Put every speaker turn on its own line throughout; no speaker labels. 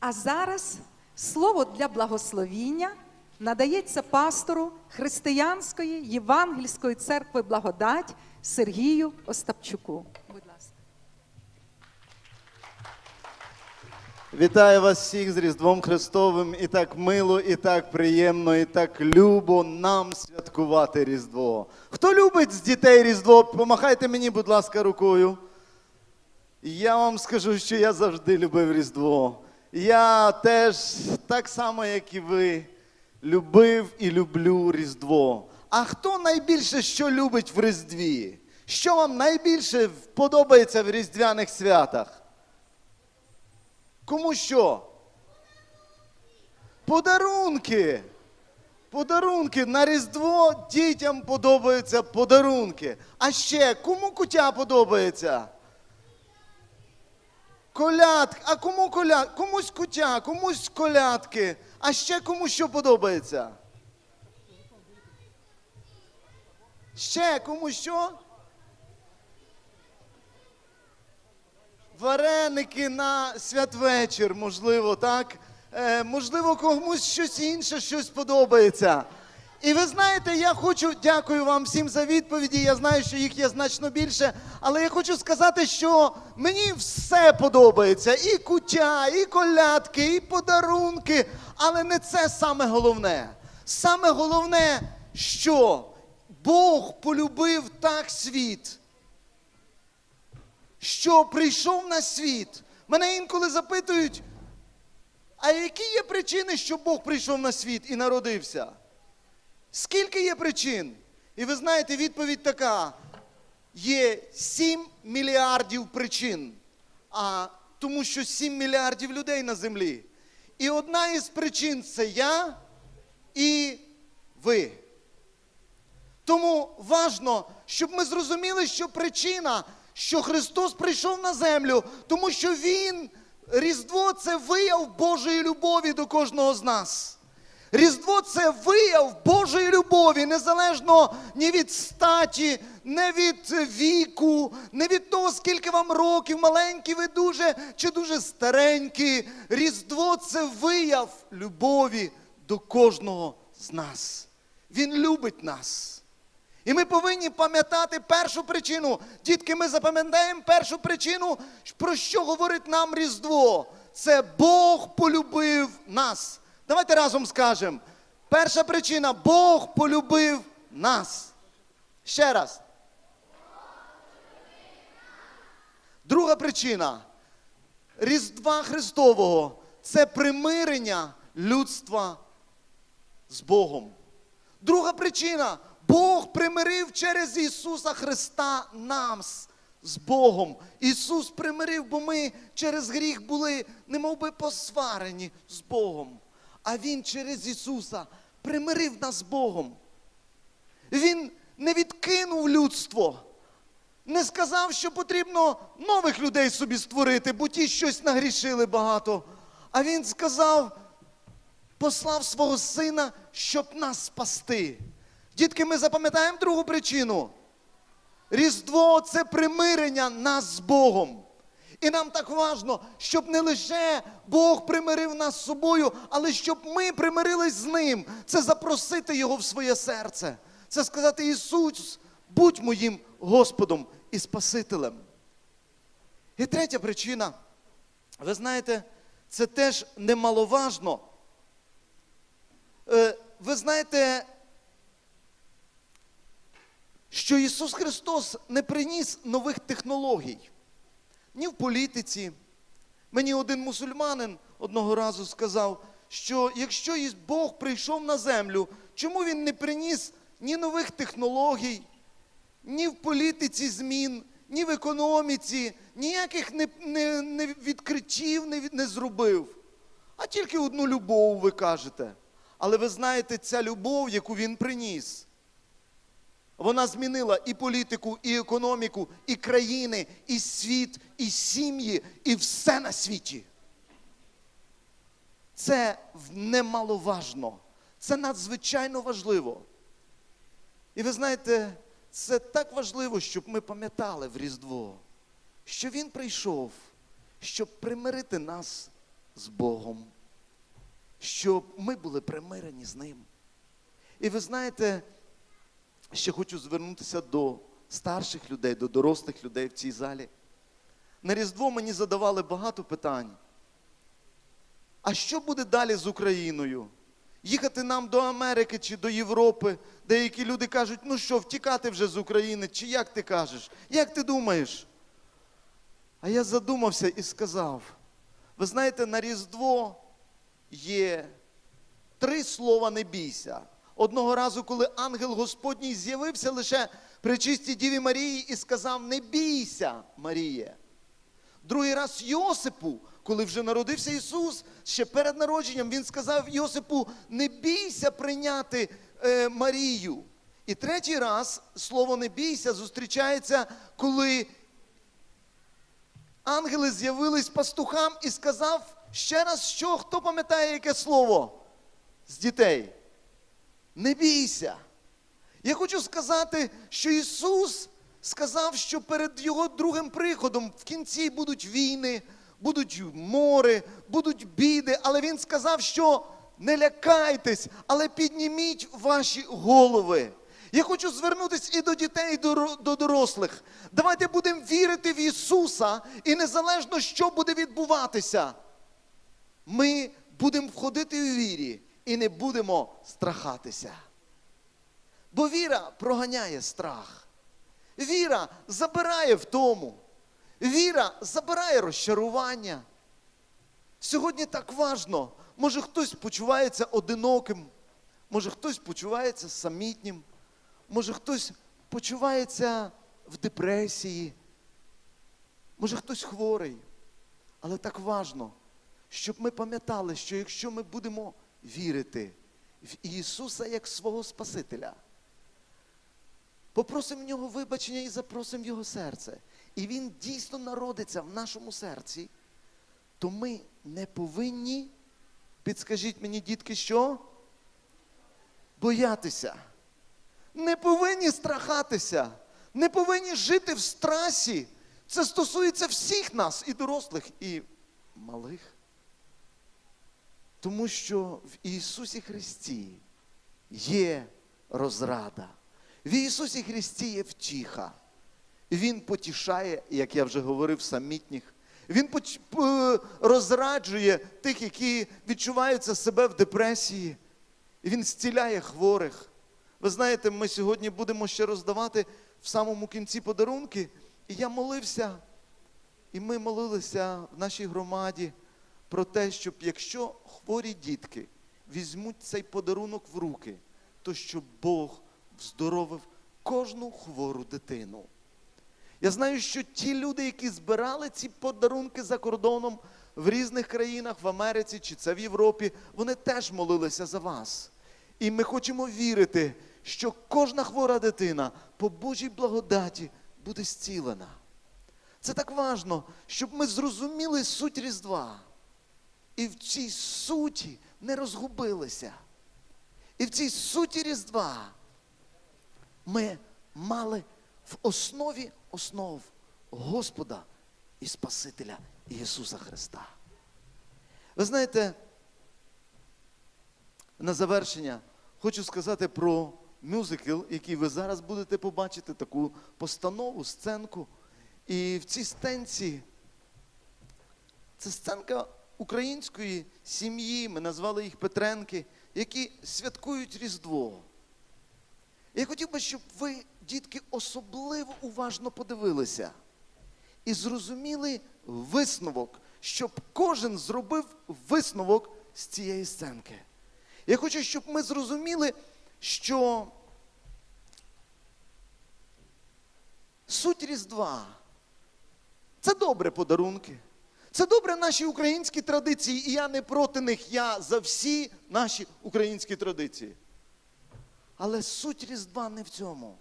А зараз слово для благословіння надається пастору Християнської Євангельської церкви Благодать Сергію Остапчуку. Будь ласка.
Вітаю вас всіх з Різдвом Христовим. І так мило, і так приємно, і так любо нам святкувати Різдво. Хто любить з дітей Різдво, помахайте мені, будь ласка, рукою. Я вам скажу, що я завжди любив Різдво. Я теж, так само, як і ви, любив і люблю Різдво. А хто найбільше що любить в Різдві? Що вам найбільше подобається в різдвяних святах? Кому що? Подарунки. Подарунки. На Різдво дітям подобаються подарунки. А ще кому кутя подобається? Колядки. А кому коляд? Комусь кутя, комусь колядки. А ще кому що подобається? Ще кому що? Вареники на святвечір, можливо, так? Е, можливо, комусь щось інше щось подобається. І ви знаєте, я хочу дякую вам всім за відповіді. Я знаю, що їх є значно більше, але я хочу сказати, що мені все подобається: і кутя, і колядки, і подарунки. Але не це саме головне. Саме головне, що Бог полюбив так світ що прийшов на світ. Мене інколи запитують, а які є причини, що Бог прийшов на світ і народився? Скільки є причин? І ви знаєте, відповідь така: є 7 мільярдів причин, а тому що 7 мільярдів людей на землі. І одна із причин це я і ви. Тому важно, щоб ми зрозуміли, що причина, що Христос прийшов на землю, тому що Він, Різдво це вияв Божої любові до кожного з нас. Різдво це вияв Божої любові, незалежно ні від статі, не від віку, не від того, скільки вам років, маленькі ви дуже чи дуже старенькі. Різдво це вияв любові до кожного з нас. Він любить нас. І ми повинні пам'ятати першу причину. Дітки, ми запам'ятаємо першу причину, про що говорить нам Різдво. Це Бог полюбив нас. Давайте разом скажемо. Перша причина Бог полюбив нас. Ще раз. Друга причина Різдва Христового це примирення людства з Богом. Друга причина Бог примирив через Ісуса Христа нас з Богом. Ісус примирив, бо ми через гріх були немов би посварені з Богом. А Він через Ісуса примирив нас з Богом. Він не відкинув людство, не сказав, що потрібно нових людей собі створити, бо ті щось нагрішили багато. А Він сказав, послав свого сина, щоб нас спасти. Дітки, ми запам'ятаємо другу причину. Різдво це примирення нас з Богом. І нам так важно, щоб не лише Бог примирив нас з собою, але щоб ми примирились з Ним. Це запросити Його в своє серце. Це сказати, Ісус, будь моїм Господом і Спасителем. І третя причина, ви знаєте, це теж немаловажно. Е, Ви знаєте, що Ісус Христос не приніс нових технологій ні в політиці. Мені один мусульманин одного разу сказав, що якщо Бог прийшов на землю, чому Він не приніс ні нових технологій, ні в політиці змін, ні в економіці, ніяких не, не, не відкриттів не, не зробив, а тільки одну любов, ви кажете. Але ви знаєте, ця любов, яку він приніс, вона змінила і політику, і економіку, і країни, і світ, і сім'ї, і все на світі. Це немаловажно. Це надзвичайно важливо. І ви знаєте, це так важливо, щоб ми пам'ятали в Різдво, що Він прийшов, щоб примирити нас з Богом, щоб ми були примирені з Ним. І ви знаєте, ще хочу звернутися до старших людей, до дорослих людей в цій залі. На Різдво мені задавали багато питань. А що буде далі з Україною? Їхати нам до Америки чи до Європи? Деякі люди кажуть, ну що, втікати вже з України, чи як ти кажеш? Як ти думаєш? А я задумався і сказав: ви знаєте, на Різдво є три слова не бійся. Одного разу, коли ангел Господній з'явився лише при чистій Діві Марії і сказав: Не бійся, Маріє. Другий раз Йосипу, коли вже народився Ісус, ще перед народженням, він сказав Йосипу: не бійся прийняти е, Марію. І третій раз слово не бійся зустрічається, коли ангели з'явились пастухам і сказав ще раз, що хто пам'ятає, яке слово з дітей? Не бійся. Я хочу сказати, що Ісус сказав, що перед Його другим приходом в кінці будуть війни, будуть мори, будуть біди, але Він сказав, що не лякайтесь, але підніміть ваші голови. Я хочу звернутися і до дітей, і до, до дорослих. Давайте будемо вірити в Ісуса, і незалежно, що буде відбуватися, ми будемо входити у вірі і не будемо страхатися. Бо віра проганяє страх. Віра забирає втому. Віра забирає розчарування. Сьогодні так важно. Може хтось почувається одиноким, може хтось почувається самітнім, може хтось почувається в депресії, може хтось хворий. Але так важно, щоб ми пам'ятали, що якщо ми будемо вірити в Ісуса як свого Спасителя, попросимо в нього вибачення і запросимо в його серце. І він дійсно народиться в нашому серці, то ми не повинні, підскажіть мені, дітки, що? Боятися. Не повинні страхатися, не повинні жити в страсі. Це стосується всіх нас, і дорослих, і малих. Тому що в Ісусі Христі є розрада. В Ісусі Христі є втіха. Він потішає, як я вже говорив, самітніх. Він розраджує тих, які відчуваються себе в депресії. Він зціляє хворих. Ви знаєте, ми сьогодні будемо ще роздавати в самому кінці подарунки. І я молився, і ми молилися в нашій громаді про те, щоб якщо хворі дітки візьмуть цей подарунок в руки, то щоб Бог вздоровив кожну хвору дитину. Я знаю, що ті люди, які збирали ці подарунки за кордоном в різних країнах, в Америці чи це в Європі, вони теж молилися за вас. І ми хочемо вірити, що кожна хвора дитина по Божій благодаті буде зцілена. Це так важно, щоб ми зрозуміли суть Різдва. І в цій суті не розгубилися. І в цій суті Різдва ми мали в основі основ Господа і Спасителя Ісуса Христа. Ви знаєте, на завершення хочу сказати про мюзикл, який ви зараз будете побачити, таку постанову, сценку. І в цій сценці це сценка української сім'ї, ми назвали їх Петренки, які святкують Різдво. Я хотів би, щоб ви, дітки, особливо уважно подивилися і зрозуміли висновок, щоб кожен зробив висновок з цієї сценки. Я хочу, щоб ми зрозуміли, що суть Різдва це добре подарунки. Це добре наші українські традиції, і я не проти них, я за всі наші українські традиції. Але суть Різдва не в цьому.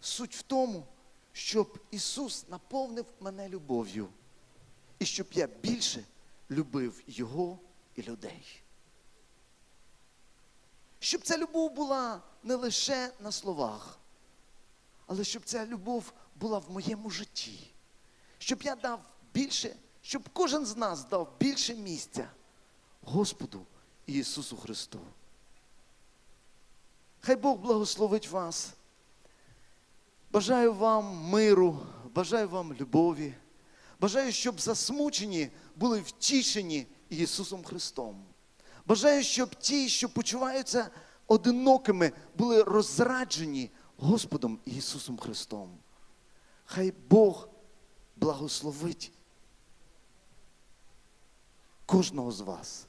Суть в тому, щоб Ісус наповнив мене любов'ю, і щоб я більше любив Його і людей. Щоб ця любов була не лише на словах, але щоб ця любов була в моєму житті. Щоб я дав більше щоб кожен з нас дав більше місця Господу Ісусу Христу. Хай Бог благословить вас. Бажаю вам миру, бажаю вам любові. Бажаю, щоб засмучені були втішені Ісусом Христом. Бажаю, щоб ті, що почуваються одинокими, були розраджені Господом Ісусом Христом. Хай Бог благословить кожного з вас.